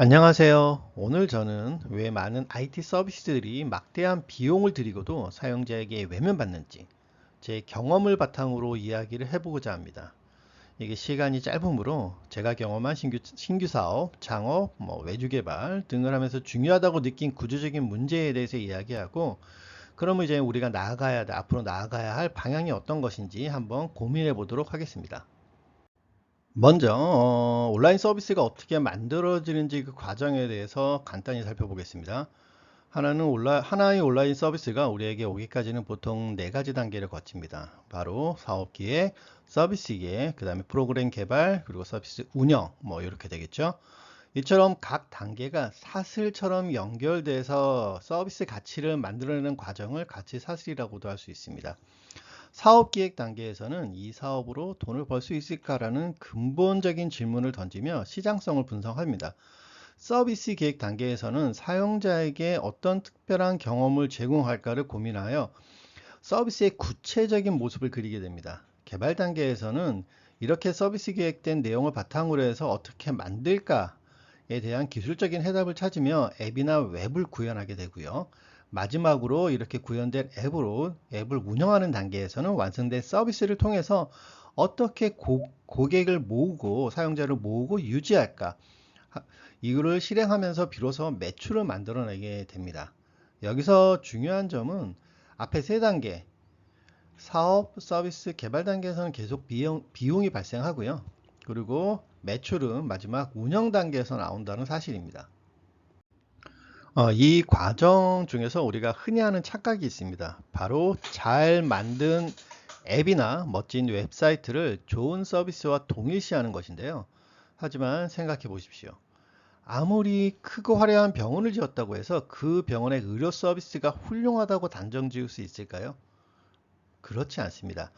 안녕하세요. 오늘 저는 왜 많은 IT 서비스들이 막대한 비용을 들이고도 사용자에게 외면받는지 제 경험을 바탕으로 이야기를 해보고자 합니다. 이게 시간이 짧으므로 제가 경험한 신규, 신규 사업, 창업, 뭐 외주 개발 등을 하면서 중요하다고 느낀 구조적인 문제에 대해서 이야기하고 그러면 이제 우리가 나아가야 돼, 앞으로 나아가야 할 방향이 어떤 것인지 한번 고민해 보도록 하겠습니다. 먼저 어, 온라인 서비스가 어떻게 만들어지는지 그 과정에 대해서 간단히 살펴보겠습니다. 하나는 온라, 하나의 온라인 서비스가 우리에게 오기까지는 보통 네 가지 단계를 거칩니다. 바로 사업 기획, 서비스 기획, 그 다음에 프로그램 개발, 그리고 서비스 운영, 뭐 이렇게 되겠죠. 이처럼 각 단계가 사슬처럼 연결돼서 서비스 가치를 만들어내는 과정을 가치 사슬이라고도 할 수 있습니다. 사업 기획 단계에서는 이 사업으로 돈을 벌 수 있을까라는 근본적인 질문을 던지며 시장성을 분석합니다. 서비스 기획 단계에서는 사용자에게 어떤 특별한 경험을 제공할까를 고민하여 서비스의 구체적인 모습을 그리게 됩니다. 개발 단계에서는 이렇게 서비스 기획된 내용을 바탕으로 해서 어떻게 만들까에 대한 기술적인 해답을 찾으며 앱이나 웹을 구현하게 되고요. 마지막으로 이렇게 구현된 앱으로 앱을 운영하는 단계에서는 완성된 서비스를 통해서 어떻게 고, 고객을 모으고 사용자를 모으고 유지할까 이거를 실행하면서 비로소 매출을 만들어내게 됩니다. 여기서 중요한 점은 앞에 세 단계 사업, 서비스, 개발 단계에서는 계속 비용, 비용이 발생하고요. 그리고 매출은 마지막 운영 단계에서 나온다는 사실입니다. 어, 이 과정 중에서 우리가 흔히 하는 착각이 있습니다. 바로 잘 만든 앱이나 멋진 웹사이트를 좋은 서비스와 동일시하는 것인데요. 하지만 생각해 보십시오. 아무리 크고 화려한 병원을 지었다고 해서 그 병원의 의료 서비스가 훌륭하다고 단정 지을 수 있을까요? 그렇지 않습니다.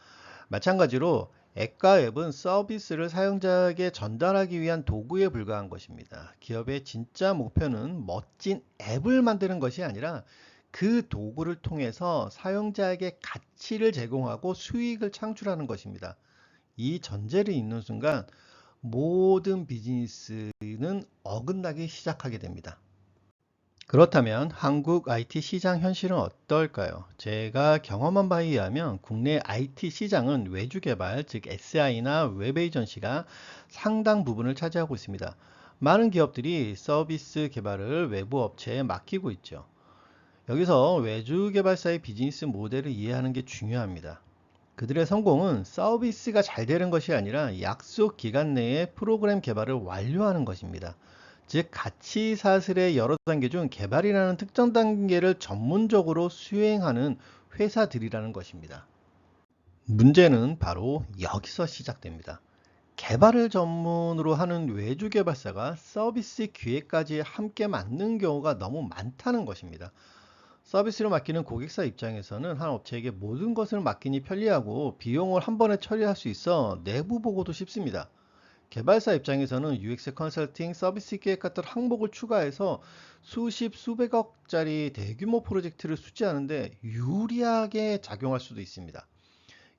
마찬가지로 앱과 앱은 서비스를 사용자에게 전달하기 위한 도구에 불과한 것입니다. 기업의 진짜 목표는 멋진 앱을 만드는 것이 아니라 그 도구를 통해서 사용자에게 가치를 제공하고 수익을 창출하는 것입니다. 이 전제를 잇는 순간 모든 비즈니스는 어긋나기 시작하게 됩니다. 그렇다면 한국 IT 시장 현실은 어떨까요? 제가 경험한 바에 의하면 국내 IT 시장은 외주 개발, 즉 SI나 웹 에이전시가 상당 부분을 차지하고 있습니다. 많은 기업들이 서비스 개발을 외부 업체에 맡기고 있죠. 여기서 외주 개발사의 비즈니스 모델을 이해하는 게 중요합니다. 그들의 성공은 서비스가 잘 되는 것이 아니라 약속 기간 내에 프로그램 개발을 완료하는 것입니다. 즉 가치 사슬의 여러 단계 중 개발이라는 특정 단계를 전문적으로 수행하는 회사들이라는 것입니다. 문제는 바로 여기서 시작됩니다. 개발을 전문으로 하는 외주 개발사가 서비스 기획까지 함께 맡는 경우가 너무 많다는 것입니다. 서비스를 맡기는 고객사 입장에서는 한 업체에게 모든 것을 맡기니 편리하고 비용을 한 번에 처리할 수 있어 내부 보고도 쉽습니다. 개발사 입장에서는 UX 컨설팅, 서비스 기획 같은 항목을 추가해서 수십, 수백억짜리 대규모 프로젝트를 수지하는데 유리하게 작용할 수도 있습니다.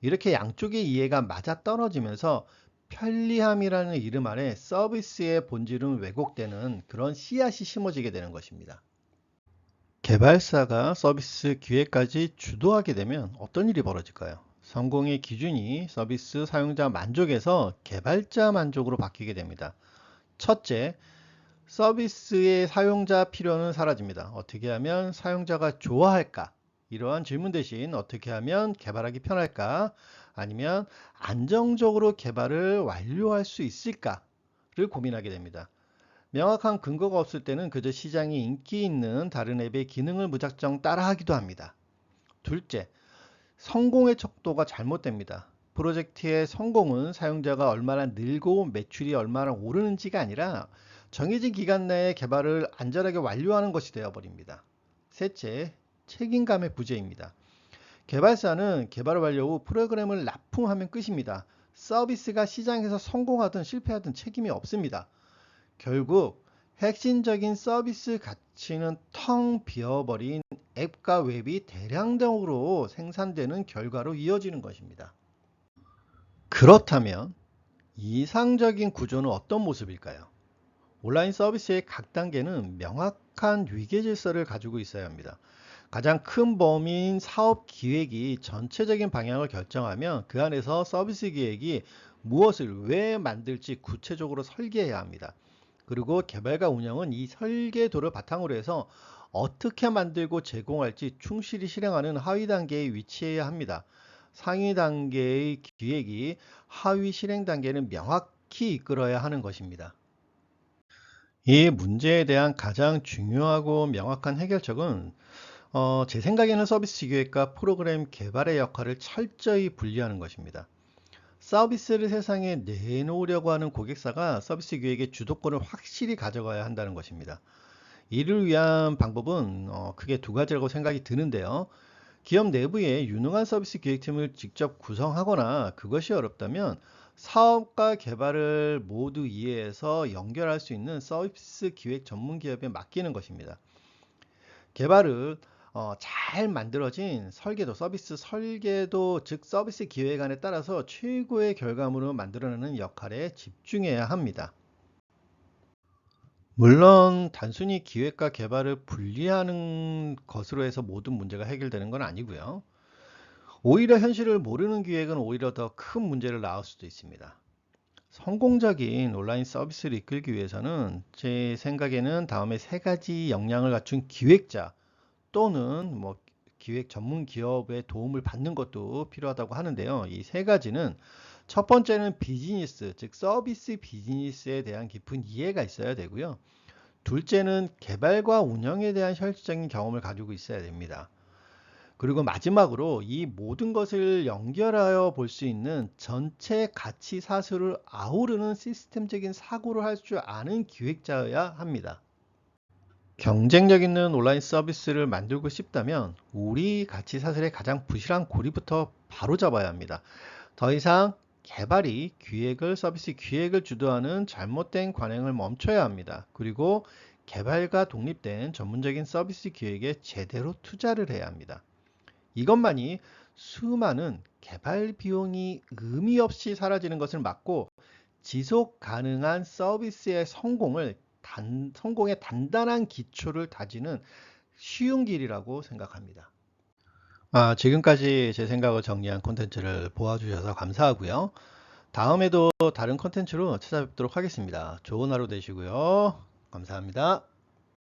이렇게 양쪽의 이해가 맞아 떨어지면서 편리함이라는 이름 아래 서비스의 본질은 왜곡되는 그런 씨앗이 심어지게 되는 것입니다. 개발사가 서비스 기획까지 주도하게 되면 어떤 일이 벌어질까요? 성공의 기준이 서비스 사용자 만족에서 개발자 만족으로 바뀌게 됩니다. 첫째, 서비스의 사용자 필요는 사라집니다. 어떻게 하면 사용자가 좋아할까? 이러한 질문 대신 어떻게 하면 개발하기 편할까? 아니면 안정적으로 개발을 완료할 수 있을까를 고민하게 됩니다. 명확한 근거가 없을 때는 그저 시장에 인기 있는 다른 앱의 기능을 무작정 따라하기도 합니다. 둘째, 성공의 척도가 잘못됩니다. 프로젝트의 성공은 사용자가 얼마나 늘고 매출이 얼마나 오르는지가 아니라 정해진 기간 내에 개발을 안전하게 완료하는 것이 되어버립니다. 셋째, 책임감의 부재입니다. 개발사는 개발 완료 후 프로그램을 납품하면 끝입니다. 서비스가 시장에서 성공하든 실패하든 책임이 없습니다. 결국 핵심적인 서비스 가치는 텅 비어버린 앱과 웹이 대량적으로 생산되는 결과로 이어지는 것입니다. 그렇다면 이상적인 구조는 어떤 모습일까요? 온라인 서비스의 각 단계는 명확한 위계 질서를 가지고 있어야 합니다. 가장 큰 범위인 사업 기획이 전체적인 방향을 결정하면 그 안에서 서비스 기획이 무엇을 왜 만들지 구체적으로 설계해야 합니다. 그리고 개발과 운영은 이 설계도를 바탕으로 해서 어떻게 만들고 제공할지 충실히 실행하는 하위 단계에 위치해야 합니다. 상위 단계의 기획이 하위 실행 단계는 명확히 이끌어야 하는 것입니다. 이 문제에 대한 가장 중요하고 명확한 해결책은 어, 제 생각에는 서비스 기획과 프로그램 개발의 역할을 철저히 분리하는 것입니다. 서비스를 세상에 내놓으려고 하는 고객사가 서비스 기획의 주도권을 확실히 가져가야 한다는 것입니다. 이를 위한 방법은 어, 크게 두 가지라고 생각이 드는데요. 기업 내부에 유능한 서비스 기획팀을 직접 구성하거나 그것이 어렵다면 사업과 개발을 모두 이해해서 연결할 수 있는 서비스 기획 전문 기업에 맡기는 것입니다. 개발을 어, 잘 만들어진 설계도, 서비스 설계도, 즉 서비스 기획안에 따라서 최고의 결과물을 만들어내는 역할에 집중해야 합니다. 물론 단순히 기획과 개발을 분리하는 것으로 해서 모든 문제가 해결되는 건 아니고요. 오히려 현실을 모르는 기획은 오히려 더 큰 문제를 낳을 수도 있습니다. 성공적인 온라인 서비스를 이끌기 위해서는 제 생각에는 다음에 세 가지 역량을 갖춘 기획자 또는 뭐 기획 전문 기업의 도움을 받는 것도 필요하다고 하는데요. 이 세 가지는 첫 번째는 비즈니스, 즉 서비스 비즈니스에 대한 깊은 이해가 있어야 되고요. 둘째는 개발과 운영에 대한 현실적인 경험을 가지고 있어야 됩니다. 그리고 마지막으로 이 모든 것을 연결하여 볼 수 있는 전체 가치 사슬을 아우르는 시스템적인 사고를 할 줄 아는 기획자여야 합니다. 경쟁력 있는 온라인 서비스를 만들고 싶다면 우리 가치 사슬의 가장 부실한 고리부터 바로 잡아야 합니다. 더 이상 개발이 기획을 서비스 기획을 주도하는 잘못된 관행을 멈춰야 합니다. 그리고 개발과 독립된 전문적인 서비스 기획에 제대로 투자를 해야 합니다. 이것만이 수많은 개발 비용이 의미 없이 사라지는 것을 막고 지속 가능한 서비스의 성공을 단, 성공의 단단한 기초를 다지는 쉬운 길이라고 생각합니다. 아, 지금까지 제 생각을 정리한 콘텐츠를 보아주셔서 감사하고요. 다음에도 다른 콘텐츠로 찾아뵙도록 하겠습니다. 좋은 하루 되시고요. 감사합니다.